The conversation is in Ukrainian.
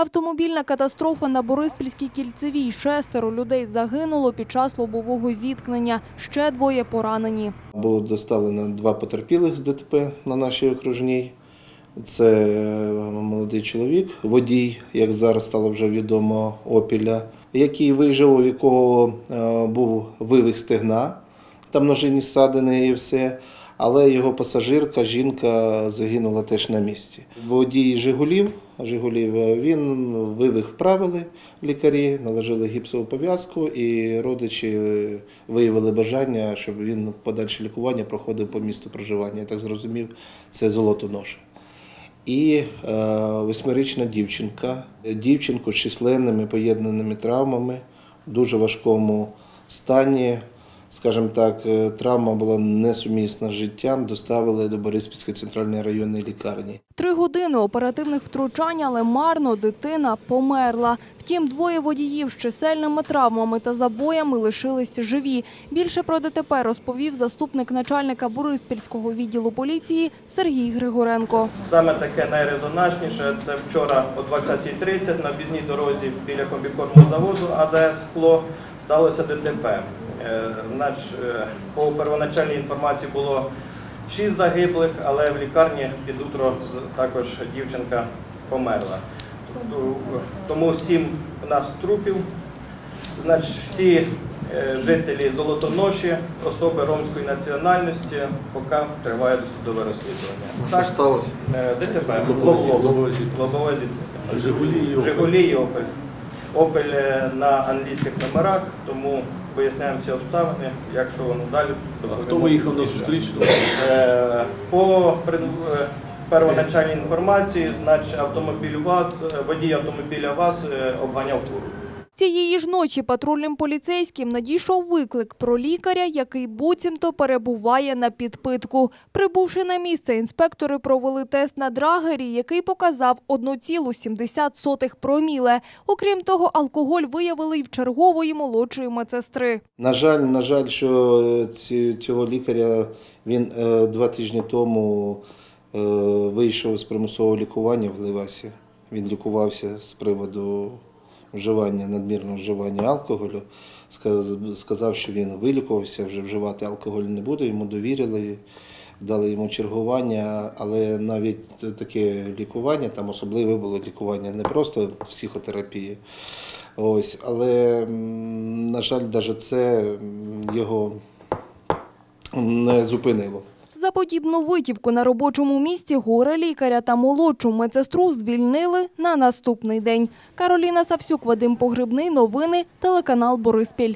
Автомобільна катастрофа на Бориспільській кільцевій. Шестеро людей загинуло під час лобового зіткнення. Ще двоє поранені. Було доставлено два потерпілих з ДТП на нашій окружній. Це е, молодий чоловік, водій, як зараз стало вже відомо, опіля, який вижив, у якого е, був вивих стегна, там множинні ссадини і все. Але його пасажирка, жінка загинула теж на місці. Водій Жигулів, Жигулів він вивих вправили лікарі, наложили гіпсову пов'язку, і родичі виявили бажання, щоб він подальше лікування проходив по місту проживання. Я так зрозумів, це золотоноша. І е, восьмирічна дівчинка, дівчинку з численними поєднаними травмами, в дуже важкому стані. Скажімо так, е, травма була несумісна з життям, доставили до Бориспільської центральної районної лікарні. Три години оперативних втручань, але марно дитина померла. Втім, двоє водіїв з чисельними травмами та забоями лишились живі. Більше про ДТП розповів заступник начальника Бориспільського відділу поліції Сергій Григоренко. Саме таке найрезонансніше це вчора о 20.30 на об'їзній дорозі біля комбікормового заводу АЗС «Скло» сталося ДТП. Е, е, По первоначальній інформації було 6 загиблих, але в лікарні під утро також дівчинка померла. Тому 7 у нас трупів. Значить, всі е, жителі Золотоноші, особи ромської національності, поки триває досудове розслідування. Що сталося? Е, ДТП, Лобове зіткнення. «Жигулі» і «Опель»? Опель. На англійських номерах, тому виясняємо всі обставини, якщо воно далі. А хто виїхав на зустріч? Е, По е, первоначальній інформації, значить автомобіль ВАЗ, е, водій автомобіля ВАЗ е, обганяв фуру. Цієї ж ночі патрульним поліцейським надійшов виклик про лікаря, який буцімто перебуває на підпитку. Прибувши на місце, інспектори провели тест на драгері, який показав 1,70 проміле. Окрім того, алкоголь виявили й в чергової молодшої медсестри. На жаль, на жаль, що е, цього лікаря він е, два тижні тому е, вийшов з примусового лікування в Ливасі. Він лікувався з приводу вживання, надмірного вживання алкоголю. Сказав, що він вилікувався, вже вживати алкоголь не буде. Йому довірили, дали йому чергування, але навіть таке лікування, там особливе було лікування, не просто психотерапія. Ось, але, на жаль, навіть це його не зупинило. За подібну витівку на робочому місці горе лікаря та молодшу медсестру звільнили на наступний день. Кароліна Савсюк, Вадим Погребний. Новини. Телеканал Бориспіль.